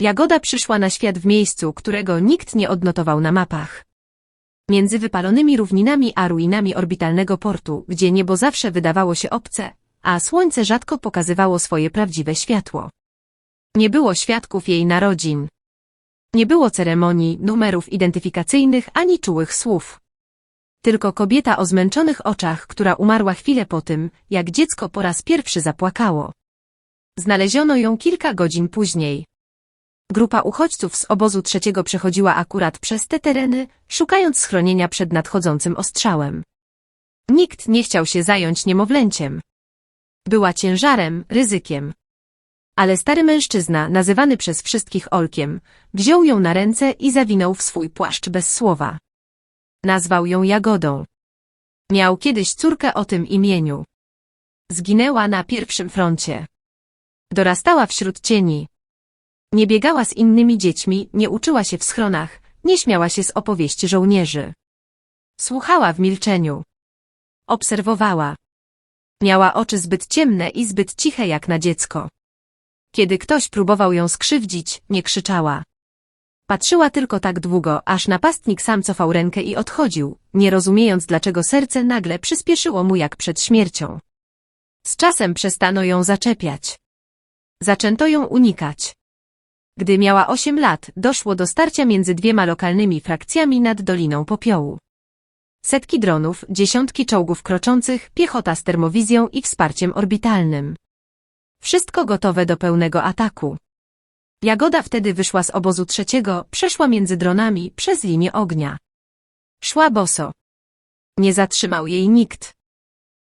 Jagoda przyszła na świat w miejscu, którego nikt nie odnotował na mapach. Między wypalonymi równinami a ruinami orbitalnego portu, gdzie niebo zawsze wydawało się obce, a słońce rzadko pokazywało swoje prawdziwe światło. Nie było świadków jej narodzin. Nie było ceremonii, numerów identyfikacyjnych ani czułych słów. Tylko kobieta o zmęczonych oczach, która umarła chwilę po tym, jak dziecko po raz pierwszy zapłakało. Znaleziono ją kilka godzin później. Grupa uchodźców z obozu trzeciego przechodziła akurat przez te tereny, szukając schronienia przed nadchodzącym ostrzałem. Nikt nie chciał się zająć niemowlęciem. Była ciężarem, ryzykiem. Ale stary mężczyzna, nazywany przez wszystkich Olkiem, wziął ją na ręce i zawinął w swój płaszcz bez słowa. Nazwał ją Jagodą. Miał kiedyś córkę o tym imieniu. Zginęła na pierwszym froncie. Dorastała wśród cieni. Nie biegała z innymi dziećmi, nie uczyła się w schronach, nie śmiała się z opowieści żołnierzy. Słuchała w milczeniu. Obserwowała. Miała oczy zbyt ciemne i zbyt ciche jak na dziecko. Kiedy ktoś próbował ją skrzywdzić, nie krzyczała. Patrzyła tylko tak długo, aż napastnik sam cofał rękę i odchodził, nie rozumiejąc dlaczego serce nagle przyspieszyło mu jak przed śmiercią. Z czasem przestano ją zaczepiać. Zaczęto ją unikać. Gdy miała osiem lat, doszło do starcia między dwiema lokalnymi frakcjami nad Doliną Popiołu. Setki dronów, dziesiątki czołgów kroczących, piechota z termowizją i wsparciem orbitalnym. Wszystko gotowe do pełnego ataku. Jagoda wtedy wyszła z obozu trzeciego, przeszła między dronami, przez linię ognia. Szła boso. Nie zatrzymał jej nikt.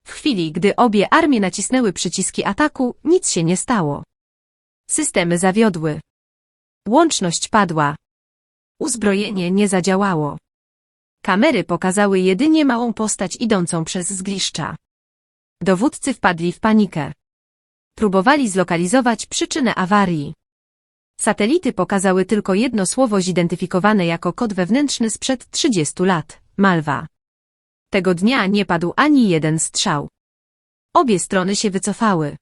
W chwili, gdy obie armie nacisnęły przyciski ataku, nic się nie stało. Systemy zawiodły. Łączność padła. Uzbrojenie nie zadziałało. Kamery pokazały jedynie małą postać idącą przez zgliszcza. Dowódcy wpadli w panikę. Próbowali zlokalizować przyczynę awarii. Satelity pokazały tylko jedno słowo zidentyfikowane jako kod wewnętrzny sprzed 30 lat – Malwa. Tego dnia nie padł ani jeden strzał. Obie strony się wycofały.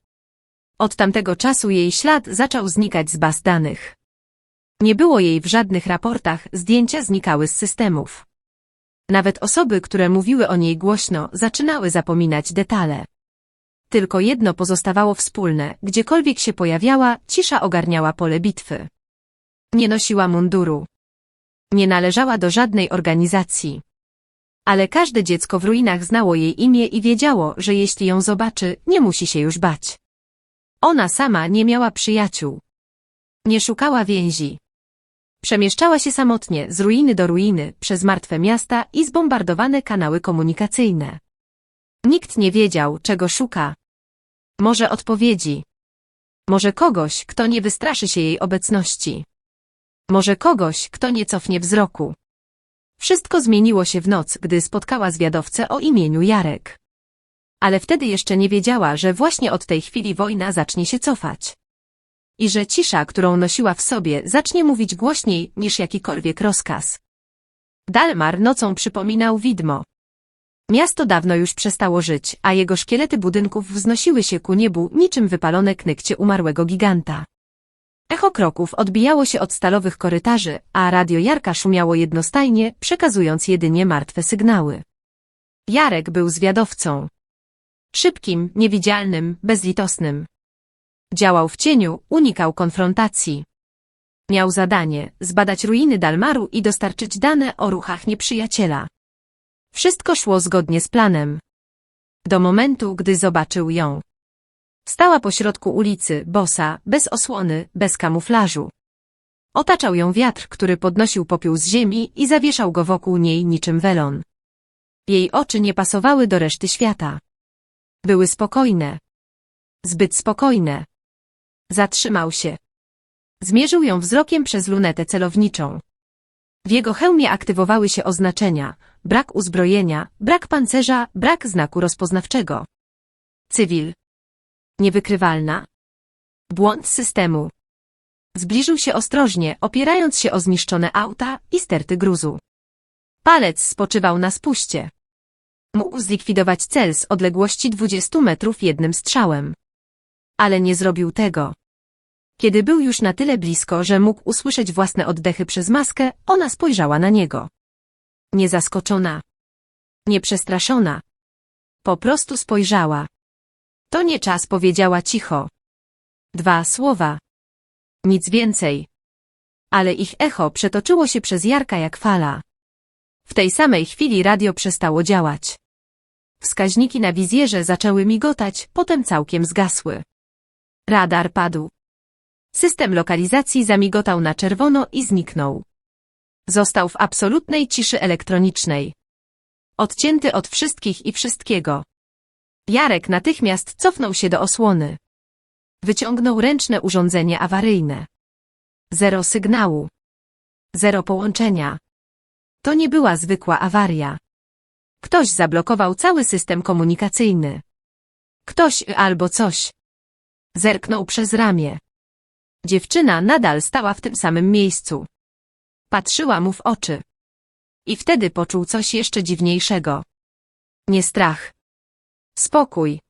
Od tamtego czasu jej ślad zaczął znikać z baz danych. Nie było jej w żadnych raportach, zdjęcia znikały z systemów. Nawet osoby, które mówiły o niej głośno, zaczynały zapominać detale. Tylko jedno pozostawało wspólne, gdziekolwiek się pojawiała, cisza ogarniała pole bitwy. Nie nosiła munduru. Nie należała do żadnej organizacji. Ale każde dziecko w ruinach znało jej imię i wiedziało, że jeśli ją zobaczy, nie musi się już bać. Ona sama nie miała przyjaciół. Nie szukała więzi. Przemieszczała się samotnie, z ruiny do ruiny, przez martwe miasta i zbombardowane kanały komunikacyjne. Nikt nie wiedział, czego szuka. Może odpowiedzi. Może kogoś, kto nie wystraszy się jej obecności. Może kogoś, kto nie cofnie wzroku. Wszystko zmieniło się w noc, gdy spotkała zwiadowcę o imieniu Jarek. Ale wtedy jeszcze nie wiedziała, że właśnie od tej chwili wojna zacznie się cofać. I że cisza, którą nosiła w sobie, zacznie mówić głośniej niż jakikolwiek rozkaz. Dalmar nocą przypominał widmo. Miasto dawno już przestało żyć, a jego szkielety budynków wznosiły się ku niebu niczym wypalone knykcie umarłego giganta. Echo kroków odbijało się od stalowych korytarzy, a radio Jarka szumiało jednostajnie, przekazując jedynie martwe sygnały. Jarek był zwiadowcą. Szybkim, niewidzialnym, bezlitosnym. Działał w cieniu, unikał konfrontacji. Miał zadanie zbadać ruiny Dalmaru i dostarczyć dane o ruchach nieprzyjaciela. Wszystko szło zgodnie z planem. Do momentu, gdy zobaczył ją. Stała pośrodku ulicy, bosa, bez osłony, bez kamuflażu. Otaczał ją wiatr, który podnosił popiół z ziemi i zawieszał go wokół niej niczym welon. Jej oczy nie pasowały do reszty świata. Były spokojne. Zbyt spokojne. Zatrzymał się. Zmierzył ją wzrokiem przez lunetę celowniczą. W jego hełmie aktywowały się oznaczenia, brak uzbrojenia, brak pancerza, brak znaku rozpoznawczego. Cywil. Niewykrywalna. Błąd systemu. Zbliżył się ostrożnie, opierając się o zniszczone auta i sterty gruzu. Palec spoczywał na spuście. Mógł zlikwidować cel z odległości 20 metrów jednym strzałem. Ale nie zrobił tego. Kiedy był już na tyle blisko, że mógł usłyszeć własne oddechy przez maskę, ona spojrzała na niego. Niezaskoczona. Nieprzestraszona. Po prostu spojrzała. To nie czas, powiedziała cicho. Dwa słowa. Nic więcej. Ale ich echo przetoczyło się przez Jarka jak fala. W tej samej chwili radio przestało działać. Wskaźniki na wizjerze zaczęły migotać, potem całkiem zgasły. Radar padł. System lokalizacji zamigotał na czerwono i zniknął. Został w absolutnej ciszy elektronicznej. Odcięty od wszystkich i wszystkiego. Jarek natychmiast cofnął się do osłony. Wyciągnął ręczne urządzenie awaryjne. Zero sygnału. Zero połączenia. To nie była zwykła awaria. Ktoś zablokował cały system komunikacyjny. Ktoś albo coś. Zerknął przez ramię. Dziewczyna nadal stała w tym samym miejscu. Patrzyła mu w oczy. I wtedy poczuł coś jeszcze dziwniejszego. Nie strach. Spokój.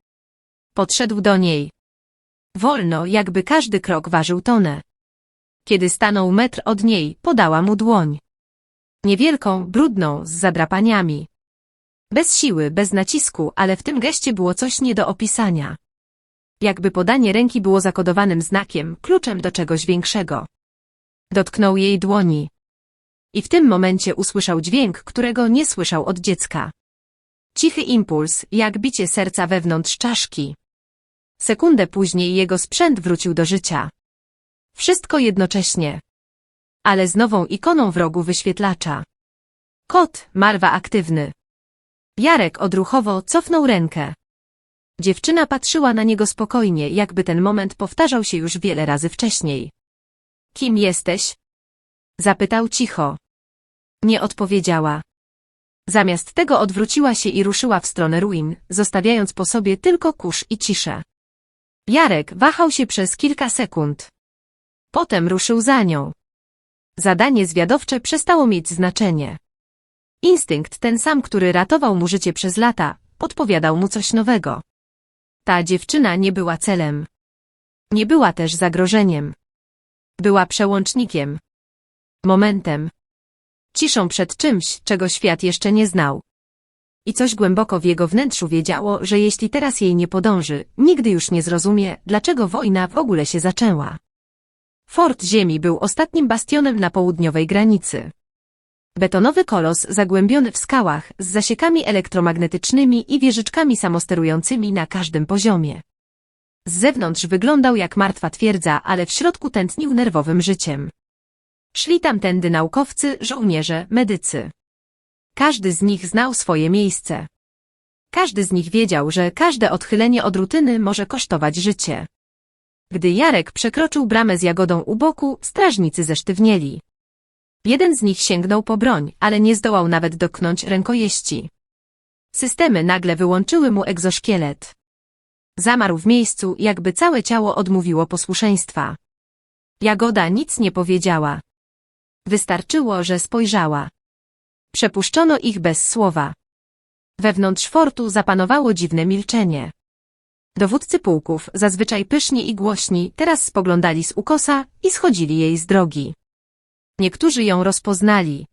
Podszedł do niej. Wolno, jakby każdy krok ważył tonę. Kiedy stanął metr od niej, podała mu dłoń. Niewielką, brudną, z zadrapaniami. Bez siły, bez nacisku, ale w tym geście było coś nie do opisania. Jakby podanie ręki było zakodowanym znakiem, kluczem do czegoś większego. Dotknął jej dłoni. I w tym momencie usłyszał dźwięk, którego nie słyszał od dziecka. Cichy impuls, jak bicie serca wewnątrz czaszki. Sekundę później jego sprzęt wrócił do życia. Wszystko jednocześnie. Ale z nową ikoną w rogu wyświetlacza. Kot, marwa aktywny. Jarek odruchowo cofnął rękę. Dziewczyna patrzyła na niego spokojnie, jakby ten moment powtarzał się już wiele razy wcześniej. Kim jesteś? Zapytał cicho. Nie odpowiedziała. Zamiast tego odwróciła się i ruszyła w stronę ruin, zostawiając po sobie tylko kurz i ciszę. Jarek wahał się przez kilka sekund. Potem ruszył za nią. Zadanie zwiadowcze przestało mieć znaczenie. Instynkt ten sam, który ratował mu życie przez lata, podpowiadał mu coś nowego. Ta dziewczyna nie była celem. Nie była też zagrożeniem. Była przełącznikiem. Momentem. Ciszą przed czymś, czego świat jeszcze nie znał. I coś głęboko w jego wnętrzu wiedziało, że jeśli teraz jej nie podąży, nigdy już nie zrozumie, dlaczego wojna w ogóle się zaczęła. Fort Ziemi był ostatnim bastionem na południowej granicy. Betonowy kolos zagłębiony w skałach z zasiekami elektromagnetycznymi i wieżyczkami samosterującymi na każdym poziomie. Z zewnątrz wyglądał jak martwa twierdza, ale w środku tętnił nerwowym życiem. Szli tamtędy naukowcy, żołnierze, medycy. Każdy z nich znał swoje miejsce. Każdy z nich wiedział, że każde odchylenie od rutyny może kosztować życie. Gdy Jarek przekroczył bramę z jagodą u boku, strażnicy zesztywnieli. Jeden z nich sięgnął po broń, ale nie zdołał nawet dotknąć rękojeści. Systemy nagle wyłączyły mu egzoszkielet. Zamarł w miejscu, jakby całe ciało odmówiło posłuszeństwa. Jagoda nic nie powiedziała. Wystarczyło, że spojrzała. Przepuszczono ich bez słowa. Wewnątrz fortu zapanowało dziwne milczenie. Dowódcy pułków, zazwyczaj pyszni i głośni, teraz spoglądali z ukosa i schodzili jej z drogi. Niektórzy ją rozpoznali.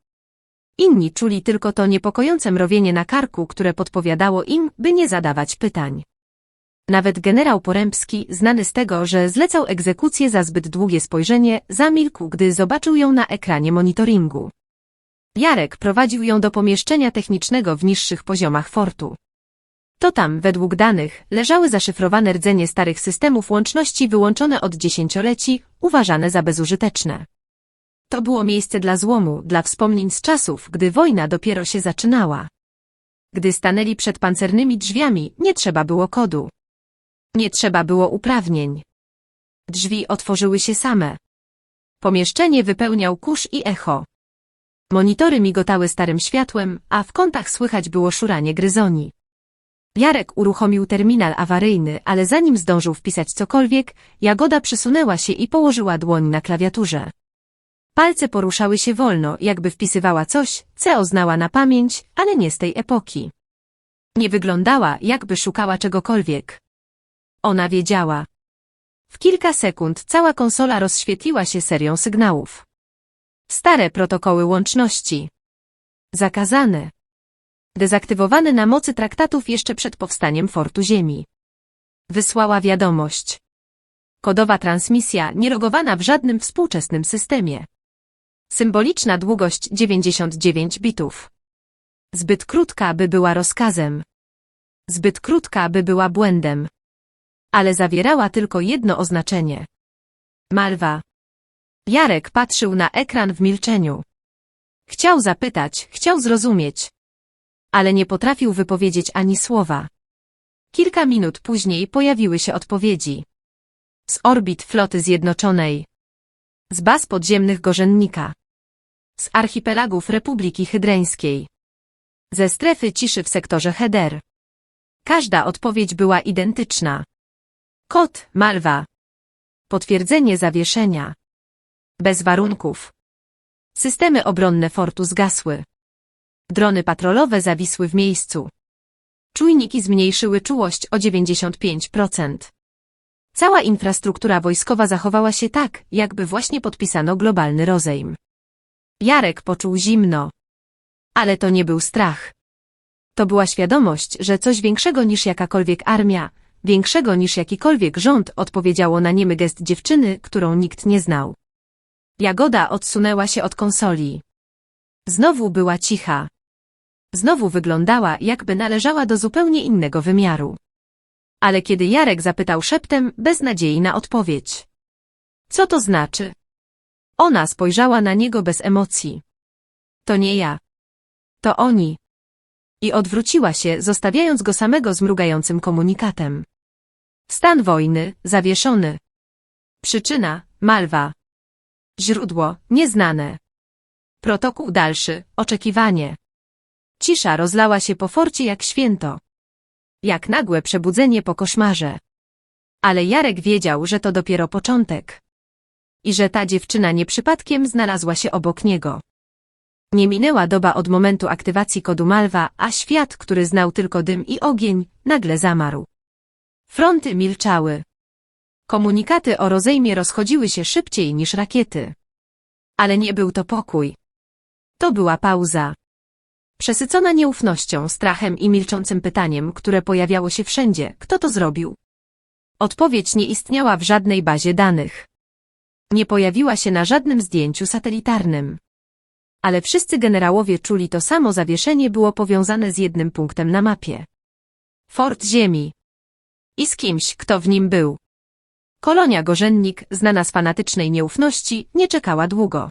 Inni czuli tylko to niepokojące mrowienie na karku, które podpowiadało im, by nie zadawać pytań. Nawet generał Porębski, znany z tego, że zlecał egzekucję za zbyt długie spojrzenie, zamilkł, gdy zobaczył ją na ekranie monitoringu. Jarek prowadził ją do pomieszczenia technicznego w niższych poziomach fortu. To tam, według danych, leżały zaszyfrowane rdzenie starych systemów łączności wyłączone od dziesięcioleci, uważane za bezużyteczne. To było miejsce dla złomu, dla wspomnień z czasów, gdy wojna dopiero się zaczynała. Gdy stanęli przed pancernymi drzwiami, nie trzeba było kodu. Nie trzeba było uprawnień. Drzwi otworzyły się same. Pomieszczenie wypełniał kurz i echo. Monitory migotały starym światłem, a w kątach słychać było szuranie gryzoni. Jarek uruchomił terminal awaryjny, ale zanim zdążył wpisać cokolwiek, Jagoda przysunęła się i położyła dłoń na klawiaturze. Palce poruszały się wolno, jakby wpisywała coś, co znała na pamięć, ale nie z tej epoki. Nie wyglądała, jakby szukała czegokolwiek. Ona wiedziała. W kilka sekund cała konsola rozświetliła się serią sygnałów. Stare protokoły łączności. Zakazane. Dezaktywowane na mocy traktatów jeszcze przed powstaniem Fortu Ziemi. Wysłała wiadomość. Kodowa transmisja nierogowana w żadnym współczesnym systemie. Symboliczna długość 99 bitów. Zbyt krótka, by była rozkazem. Zbyt krótka, by była błędem. Ale zawierała tylko jedno oznaczenie. Malwa. Jarek patrzył na ekran w milczeniu. Chciał zapytać, chciał zrozumieć. Ale nie potrafił wypowiedzieć ani słowa. Kilka minut później pojawiły się odpowiedzi. Z orbit floty zjednoczonej. Z baz podziemnych Gorzennika. Z archipelagów Republiki Hydreńskiej. Ze strefy ciszy w sektorze Heder. Każda odpowiedź była identyczna. Kod, Malwa. Potwierdzenie zawieszenia. Bez warunków. Systemy obronne fortu zgasły. Drony patrolowe zawisły w miejscu. Czujniki zmniejszyły czułość o 95%. Cała infrastruktura wojskowa zachowała się tak, jakby właśnie podpisano globalny rozejm. Jarek poczuł zimno. Ale to nie był strach. To była świadomość, że coś większego niż jakakolwiek armia, większego niż jakikolwiek rząd odpowiedziało na niemy gest dziewczyny, którą nikt nie znał. Jagoda odsunęła się od konsoli. Znowu była cicha. Znowu wyglądała, jakby należała do zupełnie innego wymiaru. Ale kiedy Jarek zapytał szeptem, bez nadziei na odpowiedź. Co to znaczy? Ona spojrzała na niego bez emocji. To nie ja. To oni. I odwróciła się, zostawiając go samego z mrugającym komunikatem. Stan wojny, zawieszony. Przyczyna, Malwa. Źródło, nieznane. Protokół dalszy, oczekiwanie. Cisza rozlała się po forcie jak święto. Jak nagłe przebudzenie po koszmarze. Ale Jarek wiedział, że to dopiero początek. I że ta dziewczyna nie przypadkiem znalazła się obok niego. Nie minęła doba od momentu aktywacji kodu Malwa, a świat, który znał tylko dym i ogień, nagle zamarł. Fronty milczały. Komunikaty o rozejmie rozchodziły się szybciej niż rakiety. Ale nie był to pokój. To była pauza. Przesycona nieufnością, strachem i milczącym pytaniem, które pojawiało się wszędzie, kto to zrobił. Odpowiedź nie istniała w żadnej bazie danych. Nie pojawiła się na żadnym zdjęciu satelitarnym. Ale wszyscy generałowie czuli to samo zawieszenie było powiązane z jednym punktem na mapie. Fort Ziemi. I z kimś, kto w nim był. Kolonia Gorzennik, znana z fanatycznej nieufności, nie czekała długo.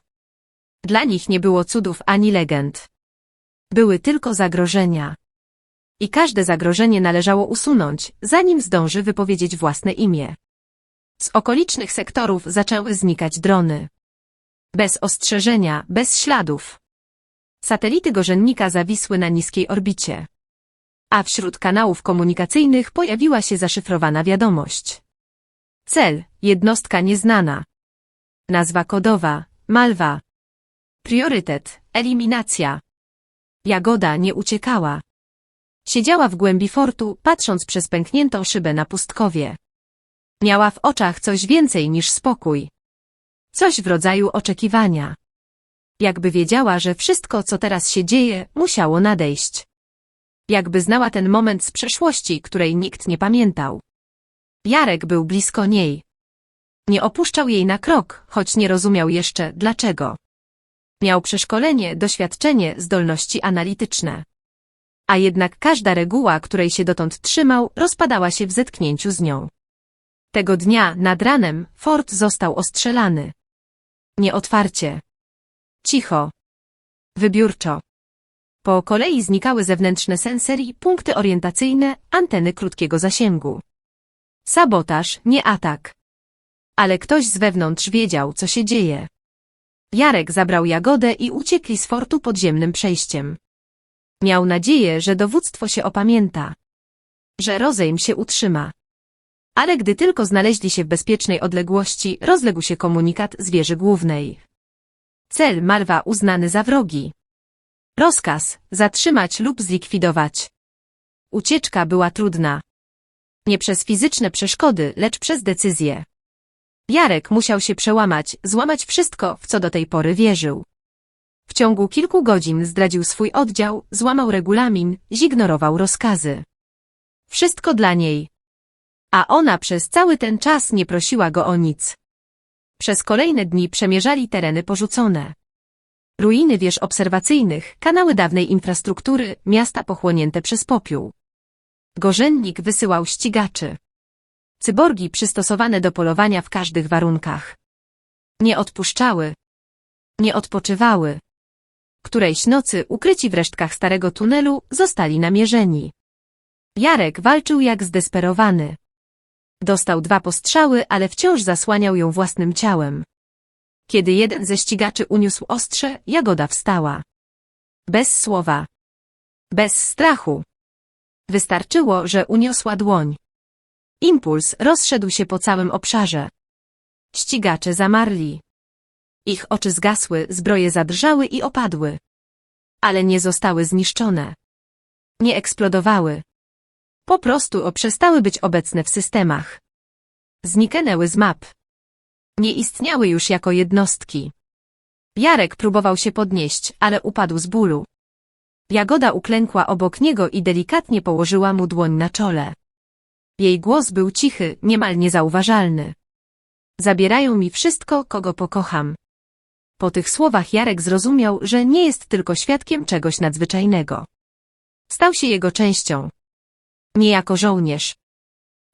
Dla nich nie było cudów ani legend. Były tylko zagrożenia. I każde zagrożenie należało usunąć, zanim zdąży wypowiedzieć własne imię. Z okolicznych sektorów zaczęły znikać drony. Bez ostrzeżenia, bez śladów. Satelity Gorzennika zawisły na niskiej orbicie. A wśród kanałów komunikacyjnych pojawiła się zaszyfrowana wiadomość. Cel, jednostka nieznana. Nazwa kodowa, Malwa. Priorytet, eliminacja. Jagoda nie uciekała. Siedziała w głębi fortu, patrząc przez pękniętą szybę na pustkowie. Miała w oczach coś więcej niż spokój. Coś w rodzaju oczekiwania. Jakby wiedziała, że wszystko, co teraz się dzieje, musiało nadejść. Jakby znała ten moment z przeszłości, której nikt nie pamiętał. Jarek był blisko niej. Nie opuszczał jej na krok, choć nie rozumiał jeszcze, dlaczego. Miał przeszkolenie, doświadczenie, zdolności analityczne. A jednak każda reguła, której się dotąd trzymał, rozpadała się w zetknięciu z nią. Tego dnia, nad ranem, fort został ostrzelany. Nieotwarcie. Cicho. Wybiórczo. Po kolei znikały zewnętrzne sensory, punkty orientacyjne, anteny krótkiego zasięgu. Sabotaż, nie atak. Ale ktoś z wewnątrz wiedział, co się dzieje. Jarek zabrał Jagodę i uciekli z fortu podziemnym przejściem. Miał nadzieję, że dowództwo się opamięta. Że rozejm się utrzyma. Ale gdy tylko znaleźli się w bezpiecznej odległości, rozległ się komunikat z wieży głównej. Cel Malwa uznany za wrogi. Rozkaz zatrzymać lub zlikwidować. Ucieczka była trudna. Nie przez fizyczne przeszkody, lecz przez decyzję. Jarek musiał się przełamać, złamać wszystko, w co do tej pory wierzył. W ciągu kilku godzin zdradził swój oddział, złamał regulamin, zignorował rozkazy. Wszystko dla niej. A ona przez cały ten czas nie prosiła go o nic. Przez kolejne dni przemierzali tereny porzucone. Ruiny wież obserwacyjnych, kanały dawnej infrastruktury, miasta pochłonięte przez popiół. Gorzennik wysyłał ścigaczy. Cyborgi przystosowane do polowania w każdych warunkach. Nie odpuszczały. Nie odpoczywały. Którejś nocy, ukryci w resztkach starego tunelu, zostali namierzeni. Jarek walczył jak zdesperowany. Dostał dwa postrzały, ale wciąż zasłaniał ją własnym ciałem. Kiedy jeden ze ścigaczy uniósł ostrze, Jagoda wstała. Bez słowa. Bez strachu. Wystarczyło, że uniosła dłoń. Impuls rozszedł się po całym obszarze. Ścigacze zamarli. Ich oczy zgasły, zbroje zadrżały i opadły. Ale nie zostały zniszczone. Nie eksplodowały. Po prostu przestały być obecne w systemach. Zniknęły z map. Nie istniały już jako jednostki. Jarek próbował się podnieść, ale upadł z bólu. Jagoda uklękła obok niego i delikatnie położyła mu dłoń na czole. Jej głos był cichy, niemal niezauważalny. Zabierają mi wszystko, kogo pokocham. Po tych słowach Jarek zrozumiał, że nie jest tylko świadkiem czegoś nadzwyczajnego. Stał się jego częścią. Nie jako żołnierz.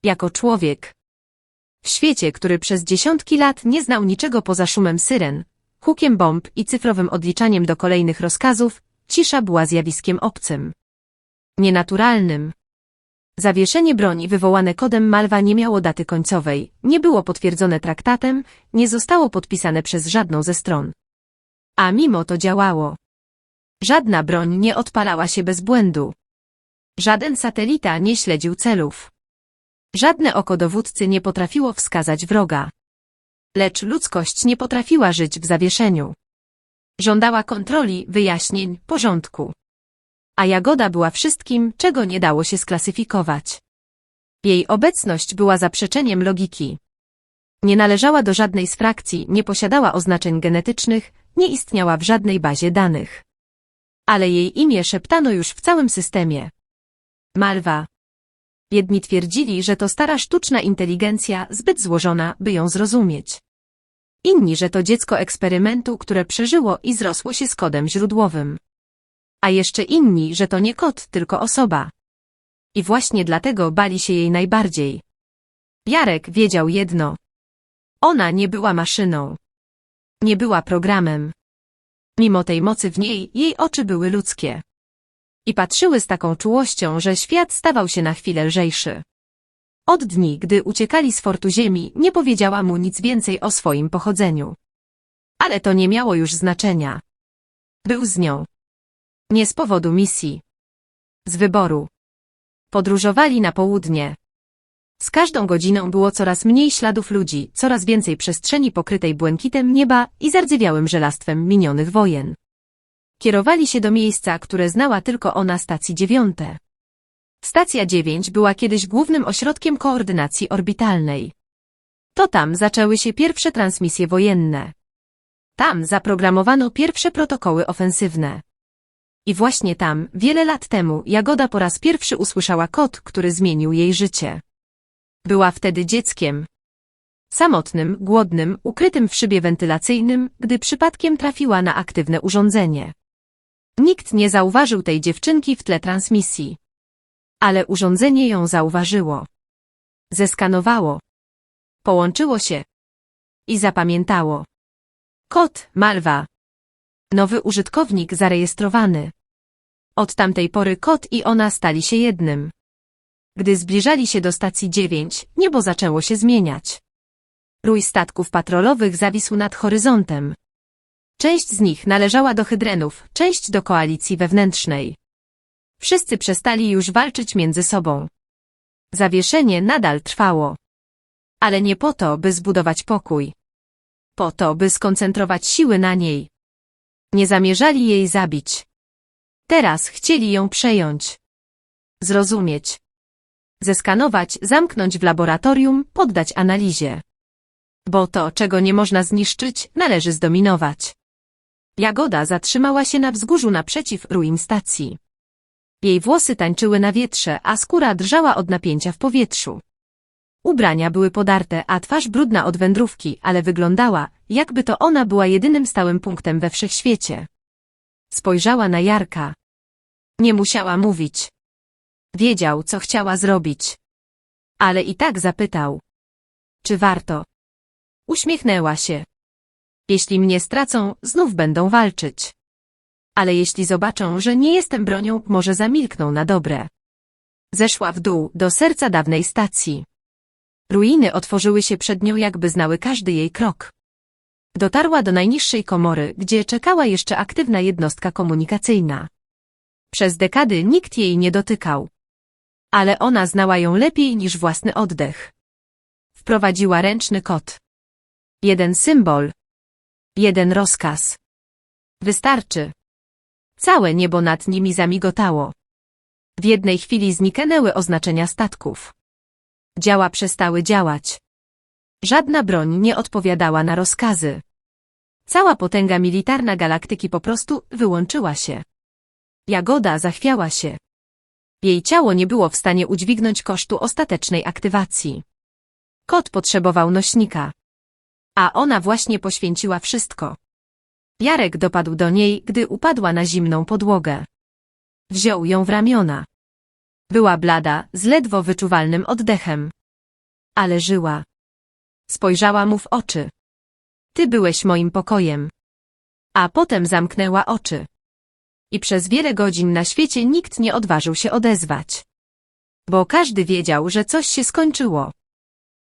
Jako człowiek. W świecie, który przez dziesiątki lat nie znał niczego poza szumem syren, hukiem bomb i cyfrowym odliczaniem do kolejnych rozkazów, cisza była zjawiskiem obcym. Nienaturalnym. Zawieszenie broni wywołane kodem Malwa nie miało daty końcowej, nie było potwierdzone traktatem, nie zostało podpisane przez żadną ze stron. A mimo to działało. Żadna broń nie odpalała się bez błędu. Żaden satelita nie śledził celów. Żadne oko dowódcy nie potrafiło wskazać wroga. Lecz ludzkość nie potrafiła żyć w zawieszeniu. Żądała kontroli, wyjaśnień, porządku. A Jagoda była wszystkim, czego nie dało się sklasyfikować. Jej obecność była zaprzeczeniem logiki. Nie należała do żadnej z frakcji, nie posiadała oznaczeń genetycznych, nie istniała w żadnej bazie danych. Ale jej imię szeptano już w całym systemie. Malwa. Jedni twierdzili, że to stara sztuczna inteligencja, zbyt złożona, by ją zrozumieć. Inni, że to dziecko eksperymentu, które przeżyło i zrosło się z kodem źródłowym. A jeszcze inni, że to nie kot, tylko osoba. I właśnie dlatego bali się jej najbardziej. Jarek wiedział jedno. Ona nie była maszyną. Nie była programem. Mimo tej mocy w niej, jej oczy były ludzkie. I patrzyły z taką czułością, że świat stawał się na chwilę lżejszy. Od dni, gdy uciekali z fortu ziemi, nie powiedziała mu nic więcej o swoim pochodzeniu. Ale to nie miało już znaczenia. Był z nią. Nie z powodu misji. Z wyboru. Podróżowali na południe. Z każdą godziną było coraz mniej śladów ludzi, coraz więcej przestrzeni pokrytej błękitem nieba i zardzewiałym żelastwem minionych wojen. Kierowali się do miejsca, które znała tylko ona stacji dziewiąte. Stacja 9 była kiedyś głównym ośrodkiem koordynacji orbitalnej. To tam zaczęły się pierwsze transmisje wojenne. Tam zaprogramowano pierwsze protokoły ofensywne. I właśnie tam, wiele lat temu, Jagoda po raz pierwszy usłyszała kod, który zmienił jej życie. Była wtedy dzieckiem. Samotnym, głodnym, ukrytym w szybie wentylacyjnym, gdy przypadkiem trafiła na aktywne urządzenie. Nikt nie zauważył tej dziewczynki w tle transmisji. Ale urządzenie ją zauważyło. Zeskanowało. Połączyło się. I zapamiętało. Kod, Malwa. Nowy użytkownik zarejestrowany. Od tamtej pory kot i ona stali się jednym. Gdy zbliżali się do stacji 9, niebo zaczęło się zmieniać. Rój statków patrolowych zawisł nad horyzontem. Część z nich należała do hydrenów, część do koalicji wewnętrznej. Wszyscy przestali już walczyć między sobą. Zawieszenie nadal trwało. Ale nie po to, by zbudować pokój. Po to, by skoncentrować siły na niej. Nie zamierzali jej zabić. Teraz chcieli ją przejąć. Zrozumieć. Zeskanować, zamknąć w laboratorium, poddać analizie. Bo to, czego nie można zniszczyć, należy zdominować. Jagoda zatrzymała się na wzgórzu naprzeciw ruin stacji. Jej włosy tańczyły na wietrze, a skóra drżała od napięcia w powietrzu. Ubrania były podarte, a twarz brudna od wędrówki, ale wyglądała, jakby to ona była jedynym stałym punktem we wszechświecie. Spojrzała na Jarka. Nie musiała mówić. Wiedział, co chciała zrobić. Ale i tak zapytał. Czy warto? Uśmiechnęła się. Jeśli mnie stracą, znów będą walczyć. Ale jeśli zobaczą, że nie jestem bronią, może zamilkną na dobre. Zeszła w dół, do serca dawnej stacji. Ruiny otworzyły się przed nią, jakby znały każdy jej krok. Dotarła do najniższej komory, gdzie czekała jeszcze aktywna jednostka komunikacyjna. Przez dekady nikt jej nie dotykał. Ale ona znała ją lepiej niż własny oddech. Wprowadziła ręczny kod. Jeden symbol. Jeden rozkaz. Wystarczy. Całe niebo nad nimi zamigotało. W jednej chwili zniknęły oznaczenia statków. Działa przestały działać. Żadna broń nie odpowiadała na rozkazy. Cała potęga militarna galaktyki po prostu wyłączyła się. Jagoda zachwiała się. Jej ciało nie było w stanie udźwignąć kosztu ostatecznej aktywacji. Kot potrzebował nośnika. A ona właśnie poświęciła wszystko. Jarek dopadł do niej, gdy upadła na zimną podłogę. Wziął ją w ramiona. Była blada, z ledwo wyczuwalnym oddechem. Ale żyła. Spojrzała mu w oczy. Ty byłeś moim pokojem. A potem zamknęła oczy. I przez wiele godzin na świecie nikt nie odważył się odezwać. Bo każdy wiedział, że coś się skończyło.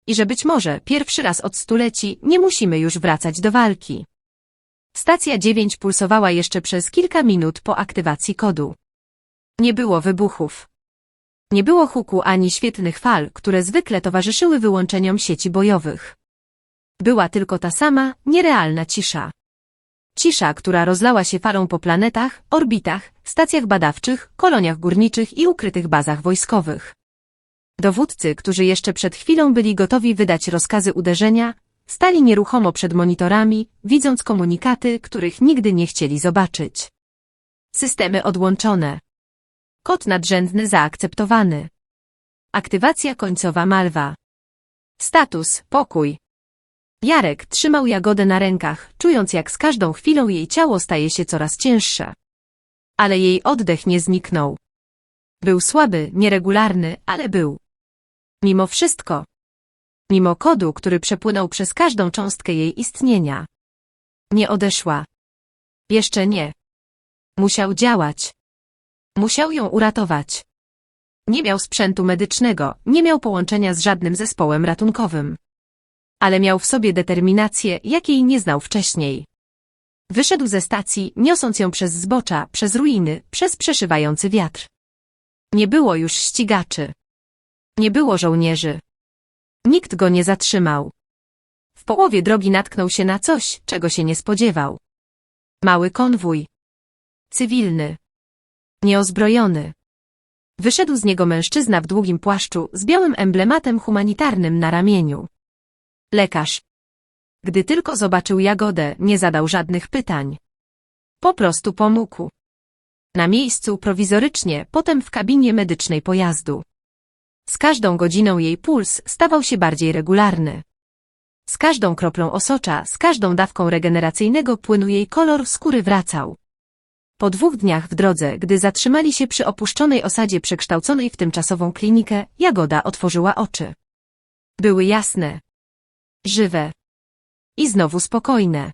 I że być może pierwszy raz od stuleci nie musimy już wracać do walki. Stacja 9 pulsowała jeszcze przez kilka minut po aktywacji kodu. Nie było wybuchów. Nie było huku ani świetnych fal, które zwykle towarzyszyły wyłączeniom sieci bojowych. Była tylko ta sama, nierealna cisza. Cisza, która rozlała się falą po planetach, orbitach, stacjach badawczych, koloniach górniczych i ukrytych bazach wojskowych. Dowódcy, którzy jeszcze przed chwilą byli gotowi wydać rozkazy uderzenia, stali nieruchomo przed monitorami, widząc komunikaty, których nigdy nie chcieli zobaczyć. Systemy odłączone. Kod nadrzędny zaakceptowany. Aktywacja końcowa Malwa. Status, pokój. Jarek trzymał Jagodę na rękach, czując jak z każdą chwilą jej ciało staje się coraz cięższe. Ale jej oddech nie zniknął. Był słaby, nieregularny, ale był. Mimo wszystko. Mimo kodu, który przepłynął przez każdą cząstkę jej istnienia. Nie odeszła. Jeszcze nie. Musiał działać. Musiał ją uratować. Nie miał sprzętu medycznego, nie miał połączenia z żadnym zespołem ratunkowym. Ale miał w sobie determinację, jakiej nie znał wcześniej. Wyszedł ze stacji, niosąc ją przez zbocza, przez ruiny, przez przeszywający wiatr. Nie było już ścigaczy. Nie było żołnierzy. Nikt go nie zatrzymał. W połowie drogi natknął się na coś, czego się nie spodziewał. Mały konwój. Cywilny. Nieozbrojony. Wyszedł z niego mężczyzna w długim płaszczu z białym emblematem humanitarnym na ramieniu. Lekarz. Gdy tylko zobaczył Jagodę, nie zadał żadnych pytań. Po prostu pomógł. Na miejscu prowizorycznie, potem w kabinie medycznej pojazdu. Z każdą godziną jej puls stawał się bardziej regularny. Z każdą kroplą osocza, z każdą dawką regeneracyjnego płynu jej kolor skóry wracał. Po dwóch dniach w drodze, gdy zatrzymali się przy opuszczonej osadzie przekształconej w tymczasową klinikę, Jagoda otworzyła oczy. Były jasne. Żywe. I znowu spokojne.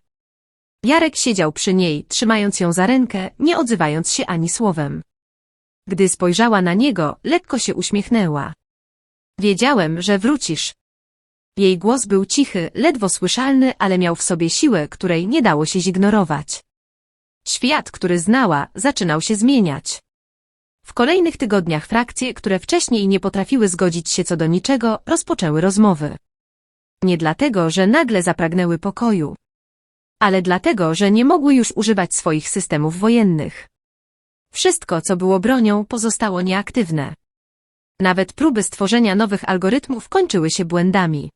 Jarek siedział przy niej, trzymając ją za rękę, nie odzywając się ani słowem. Gdy spojrzała na niego, lekko się uśmiechnęła. Wiedziałem, że wrócisz. Jej głos był cichy, ledwo słyszalny, ale miał w sobie siłę, której nie dało się zignorować. Świat, który znała, zaczynał się zmieniać. W kolejnych tygodniach frakcje, które wcześniej nie potrafiły zgodzić się co do niczego, rozpoczęły rozmowy. Nie dlatego, że nagle zapragnęły pokoju, ale dlatego, że nie mogły już używać swoich systemów wojennych. Wszystko, co było bronią, pozostało nieaktywne. Nawet próby stworzenia nowych algorytmów kończyły się błędami.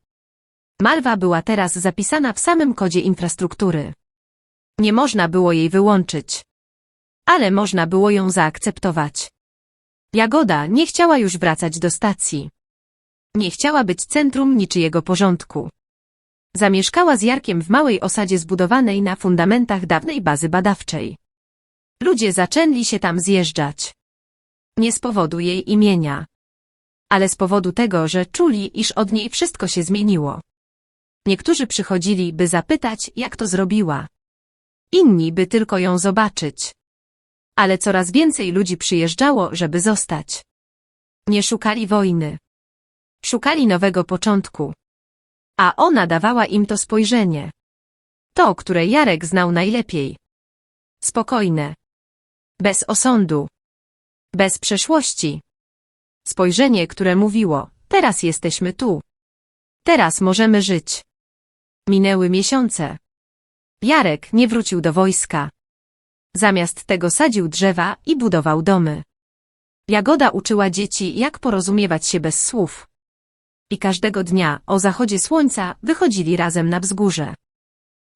Malwa była teraz zapisana w samym kodzie infrastruktury. Nie można było jej wyłączyć. Ale można było ją zaakceptować. Jagoda nie chciała już wracać do stacji. Nie chciała być centrum niczyjego porządku. Zamieszkała z Jarkiem w małej osadzie zbudowanej na fundamentach dawnej bazy badawczej. Ludzie zaczęli się tam zjeżdżać. Nie z powodu jej imienia. Ale z powodu tego, że czuli, iż od niej wszystko się zmieniło. Niektórzy przychodzili, by zapytać, jak to zrobiła. Inni, by tylko ją zobaczyć. Ale coraz więcej ludzi przyjeżdżało, żeby zostać. Nie szukali wojny. Szukali nowego początku. A ona dawała im to spojrzenie. To, które Jarek znał najlepiej. Spokojne. Bez osądu. Bez przeszłości. Spojrzenie, które mówiło, teraz jesteśmy tu. Teraz możemy żyć. Minęły miesiące. Jarek nie wrócił do wojska. Zamiast tego sadził drzewa i budował domy. Jagoda uczyła dzieci, jak porozumiewać się bez słów. I każdego dnia, o zachodzie słońca, wychodzili razem na wzgórze.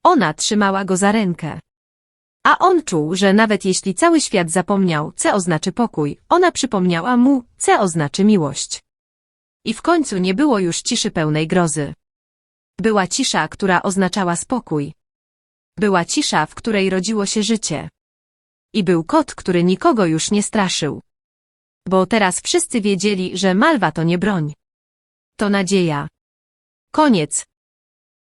Ona trzymała go za rękę. A on czuł, że nawet jeśli cały świat zapomniał, co oznaczy pokój, ona przypomniała mu, co oznaczy miłość. I w końcu nie było już ciszy pełnej grozy. Była cisza, która oznaczała spokój. Była cisza, w której rodziło się życie. I był kot, który nikogo już nie straszył. Bo teraz wszyscy wiedzieli, że Malwa to nie broń. To nadzieja. Koniec,